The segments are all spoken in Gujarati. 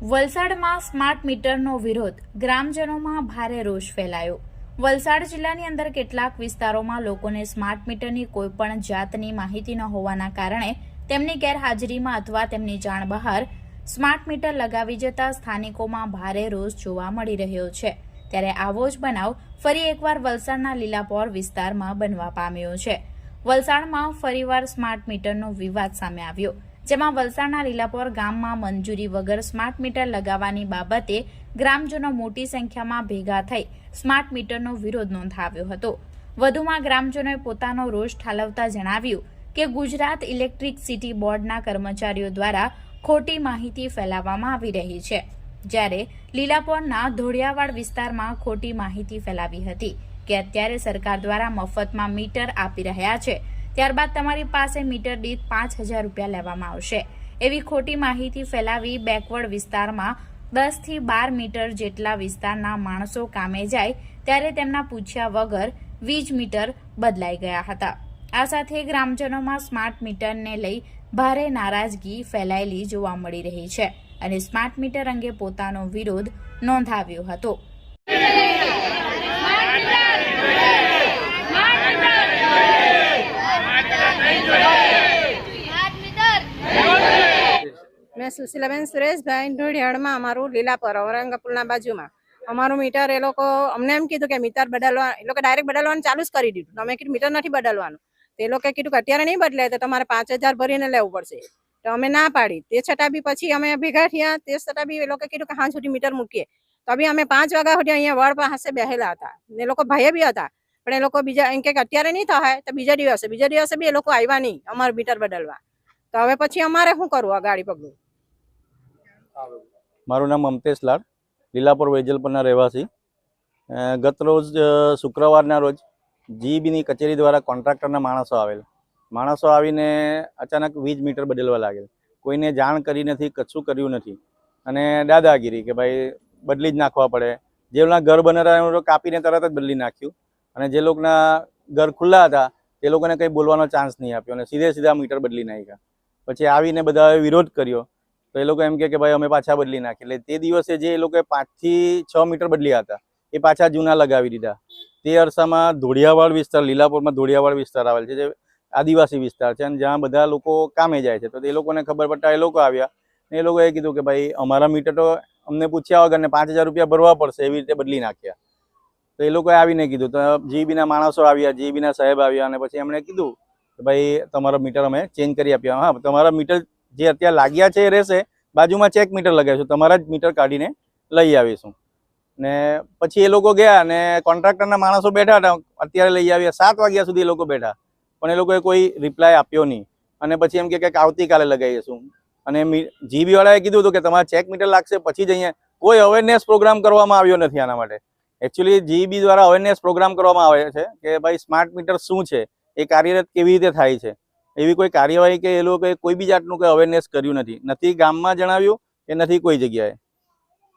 વલસાડમાં સ્માર્ટ મીટરનો વિરોધ. ગ્રામજનોમાં ભારે રોષ ફેલાયો. વલસાડ જિલ્લાની અંદર કેટલાક વિસ્તારોમાં લોકોને સ્માર્ટ મીટરની કોઈપણ જાતની માહિતી ન હોવાના કારણે તેમની ગેરહાજરીમાં અથવા તેમની જાણ બહાર સ્માર્ટ મીટર લગાવી જતા સ્થાનિકોમાં ભારે રોષ જોવા મળી રહ્યો છે. ત્યારે આવો જ બનાવ ફરી એકવાર વલસાડના લીલાપોર વિસ્તારમાં બનવા પામ્યો છે. વલસાડમાં ફરીવાર સ્માર્ટ મીટરનો વિવાદ સામે આવ્યો. જેમાં વલસાડના લીલાપોર ગામમાં મંજૂરી વગર સ્માર્ટ મીટર લગાવવાની બાબતે ગ્રામજનો મોટી સંખ્યામાં ભેગા થઈ સ્માર્ટ મીટરનો વિરોધ નોંધાવ્યો હતો. વધુમાં ગ્રામજનોએ પોતાનો રોષ ઠાલવતા જણાવ્યું કે ગુજરાત ઇલેક્ટ્રિક સિટી બોર્ડના કર્મચારીઓ દ્વારા ખોટી માહિતી ફેલાવવામાં આવી રહી છે. જ્યારે લીલાપોરના ધોળિયાવાડ વિસ્તારમાં ખોટી માહિતી ફેલાવી હતી કે અત્યારે સરકાર દ્વારા મફતમાં મીટર આપી રહ્યા છે ત્યારબાદ તમારી પાસે મીટર દીઠ પાંચ હજાર રૂપિયા લેવામાં આવશે. એવી ખોટી માહિતી ફેલાવી બેકવર્ડ વિસ્તારમાં દસથી બાર મીટર જેટલા વિસ્તારના માણસો કામે જાય ત્યારે તેમના પૂછ્યા વગર વીજ મીટર બદલાઈ ગયા હતા. આ સાથે ગ્રામજનોમાં સ્માર્ટ મીટરને લઈ ભારે નારાજગી ફેલાયેલી જોવા મળી રહી છે અને સ્માર્ટ મીટર અંગે પોતાનો વિરોધ નોંધાવ્યો હતો. મેં સુશીલાબેન સુરેશભાઈ ઢોળિયાળમાં અમારું લીલાપર ઔરંગપુરના બાજુમાં. અમારું મીટર એ લોકો અમને એમ કીધું કે મીટર બદલવા, એ લોકો ડાયરેક્ટ બદલવાનું ચાલુ જ કરી દીધું. અમે કીધું મીટર નથી બદલવાનું. તે લોકોએ કીધું કે અત્યારે નહીં બદલે તો તમારે પાંચ ભરીને લેવું પડશે. તો અમે ના પાડી. તે છતાં બી પછી અમે ભેગા થયા. તે છતાં બી એ લોકો કીધું કે હા, સુધી મીટર મૂકીએ. તો બી અમે પાંચ વાગ્યા સુધી અહીંયા વડ પાસે બેહેલા હતા. ને લોકો ભાઈએ બી હતા. પણ એ લોકો બીજા, એમ કે અત્યારે નહીં થાય તો બીજા દિવસે બીજા દિવસે બી એ લોકો આવ્યા નહીં અમારું મીટર બદલવા. તો હવે પછી અમારે શું કરવું આ ગાડી પગલું મારું નામ અમતેશ લાડ, લીલાપુર વેજલપુરના રહેવાસી. ગત રોજ શુક્રવારના રોજ જીઈબીની કચેરી દ્વારા કોન્ટ્રાક્ટરના માણસો આવેલ. માણસો આવીને અચાનક વીજ મીટર બદલવા લાગેલ. કોઈને જાણ કરી નથી, કશું કર્યું નથી. અને દાદાગીરી કે ભાઈ, બદલી જ નાખવા પડે. જે લોકોના ઘર બનાવ્યા કાપીને તરત જ બદલી નાખ્યું. અને જે લોકોના ઘર ખુલ્લા હતા તે લોકોને કંઈ બોલવાનો ચાન્સ નહીં આપ્યો અને સીધે સીધા મીટર બદલી નાખ્યા. પછી આવીને બધાએ વિરોધ કર્યો. તો એ લોકો એમ કે ભાઈ, અમે પાછા બદલી નાખીએ. એટલે તે દિવસે જે એ લોકોએ પાંચથી છ મીટર બદલ્યા હતા, એ પાછા જૂના લગાવી દીધા. તે અરસામાં ધોળિયાવાડ વિસ્તાર, લીલાપુરમાં ધોળિયાવાડ વિસ્તાર આવેલ છે, જે આદિવાસી વિસ્તાર છે અને જ્યાં બધા લોકો કામે જાય છે. તો એ લોકોને ખબર પડતા એ લોકો આવ્યા ને એ લોકોએ કીધું કે ભાઈ, અમારા મીટર તો અમને પૂછ્યા વગર ને પાંચ રૂપિયા ભરવા પડશે એવી રીતે બદલી નાખ્યા. તો એ લોકોએ આવીને કીધું, તો જીબીના માણસો આવ્યા, જીબીના સાહેબ આવ્યા અને પછી એમણે કીધું કે ભાઈ તમારો મીટર અમે ચેન્જ કરી આપ્યા હા તમારા મીટર જે અત્યારે લાગ્યા છે એ રહેશે, બાજુમાં ચેક મીટર લગાવીશું, તમારા જ મીટર કાઢીને લઈ આવીશું. ને પછી એ લોકો ગયા અને કોન્ટ્રાક્ટરના માણસો બેઠા હતા, અત્યારે લઈ આવ્યા, સાત વાગ્યા સુધી એ લોકો બેઠા, પણ એ લોકોએ કોઈ રિપ્લાય આપ્યો નહીં. અને પછી એમ કે કંઈક આવતીકાલે લગાવીશું. અને જીબી વાળાએ કીધું હતું કે તમારે ચેક મીટર લાગશે, પછી જ અહીંયા કોઈ અવેરનેસ પ્રોગ્રામ કરવામાં આવ્યો નથી આના માટે. એકચ્યુઅલી જીઈબી દ્વારા અવેરનેસ પ્રોગ્રામ કરવામાં આવે છે કે ભાઈ સ્માર્ટ મીટર શું છે? એ કાર્યરત કેવી રીતે થાય છે? એવી કોઈ કાર્યવાહી કે એ લોકોએ કોઈ બી જાતનું કોઈ અવેરનેસ કર્યું નથી. નથી ગામમાં જણાવ્યું કે નથી કોઈ જગ્યાએ.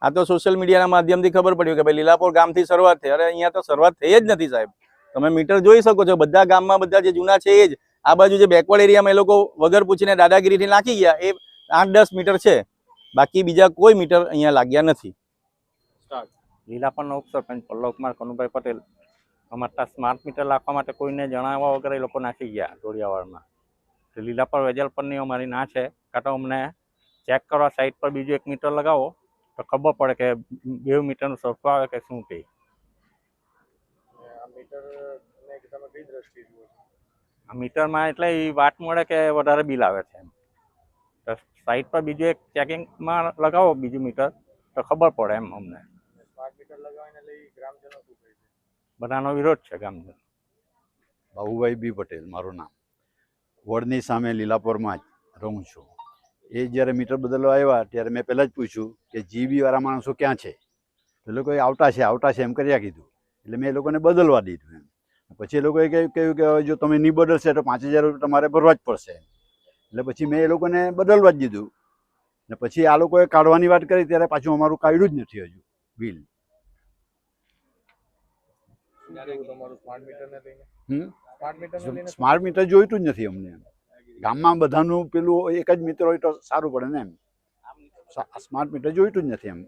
આ તો સોશિયલ મીડિયાના માધ્યમથી ખબર પડ્યું કે ભાઈ લીલાપોર ગામથી શરૂઆત થઈ. અરે, અહીંયા તો શરૂઆત થઈ જ નથી સાહેબ. તમે મીટર જોઈ શકો છો. બધા ગામમાં બધા જે જૂના છે એ જ. આ બાજુ જે બેકવર્ડ એરિયામાં એ લોકો વગર પૂછીને દાદાગીરીથી નાખી ગયા, એ આઠ દસ મીટર છે. બાકી બીજા કોઈ મીટર અહીંયા લાગ્યા નથી. લીલાપણનો ઉપસરપંચ પલ્લવકુમાર કનુભાઈ પટેલ અમારા સ્માર્ટ મીટર રાખવા માટે કોઈને જણાવવા વગર એ લોકો નાખી ગયા ઢોળિયાવાડમાં તો લીલાપર વેજલપણની અમારી ના છે. કાં તો અમને ચેક કરવા સાઈડ પર બીજું એક મીટર લગાવો તો ખબર પડે કે બે મીટરનું સરખું આવે કે શું તે. આ મીટરમાં એટલે એ વાત મળે કે વધારે બિલ આવે છે તો સાઈડ પર બીજું એક ચેકિંગમાં લગાવો બીજું મીટર તો ખબર પડે એમ અમને. બધાનો વિરોધ છે ગામજનો બાબુભાઈ બી પટેલ મારું નામ. વડની સામે લીલાપોરમાં જ રહું છું. એ જ્યારે મીટર બદલવા આવ્યા ત્યારે મેં પહેલાં જ પૂછ્યું કે જીબીવાળા માણસો ક્યાં છે? તો એ લોકોએ આવતા છે આવતા છે એમ કર્યા કીધું. એટલે મેં એ લોકોને બદલવા દીધું એમ. પછી એ લોકોએ કહ્યું કે હવે જો તમે નહીં બદલશે તો પાંચ હજાર રૂપિયા તમારે ભરવા જ પડશે એટલે પછી મેં એ લોકોને બદલવા જ દીધું. ને પછી આ લોકોએ કાઢવાની વાત કરી ત્યારે પાછું અમારું કાઢ્યું જ નથી હજુ બિલ. સ્માર્ટ મીટર જોઈતું જ નથી અમને ગામમાં બધાનું પેલું એક જ મિત્ર હોય તો સારું પડે ને એમ. સ્માર્ટ મીટર જોઈતું જ નથી એમ.